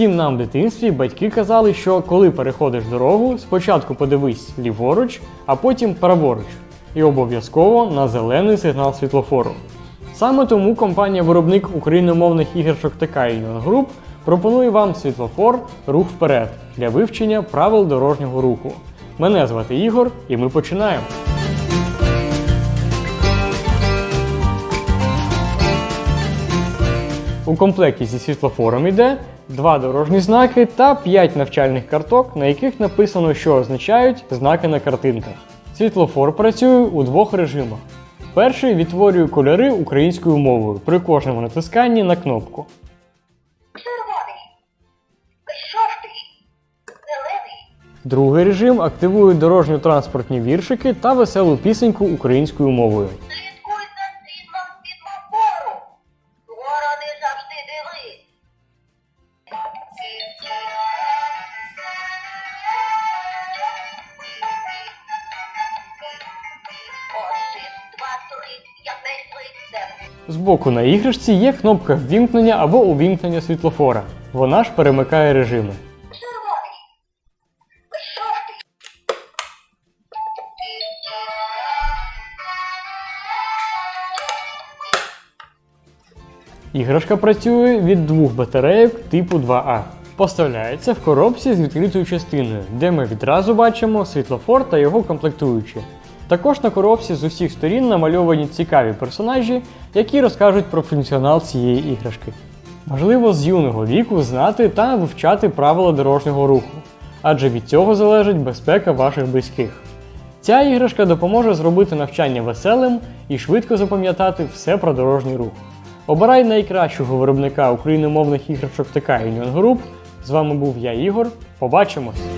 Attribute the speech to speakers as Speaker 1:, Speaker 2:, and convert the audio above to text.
Speaker 1: Всім нам в дитинстві батьки казали, що коли переходиш дорогу, спочатку подивись ліворуч, а потім праворуч. І обов'язково на зелений сигнал світлофору. Саме тому компанія-виробник україномовних іграшок ТК Union Group пропонує вам світлофор Рух вперед для вивчення правил дорожнього руху. Мене звати Ігор, і ми починаємо. У комплекті зі світлофором йде два дорожні знаки та 5 навчальних карток, на яких написано, що означають знаки на картинках. Світлофор працює у двох режимах. Перший відтворює кольори українською мовою при кожному натисканні на кнопку. Другий режим активує дорожньо-транспортні віршики та веселу пісеньку українською мовою. Збоку на іграшці є кнопка ввімкнення або увімкнення світлофора. Вона ж перемикає режими. Іграшка працює від двох батарейок типу 2А. Поставляється в коробці з відкритою частиною, де ми відразу бачимо світлофор та його комплектуючі. Також на коробці з усіх сторін намальовані цікаві персонажі, які розкажуть про функціонал цієї іграшки. Важливо з юного віку знати та вивчати правила дорожнього руху, адже від цього залежить безпека ваших близьких. Ця іграшка допоможе зробити навчання веселим і швидко запам'ятати все про дорожній рух. Обирай найкращого виробника україномовних іграшок ТК Union Group. З вами був я, Ігор. Побачимось!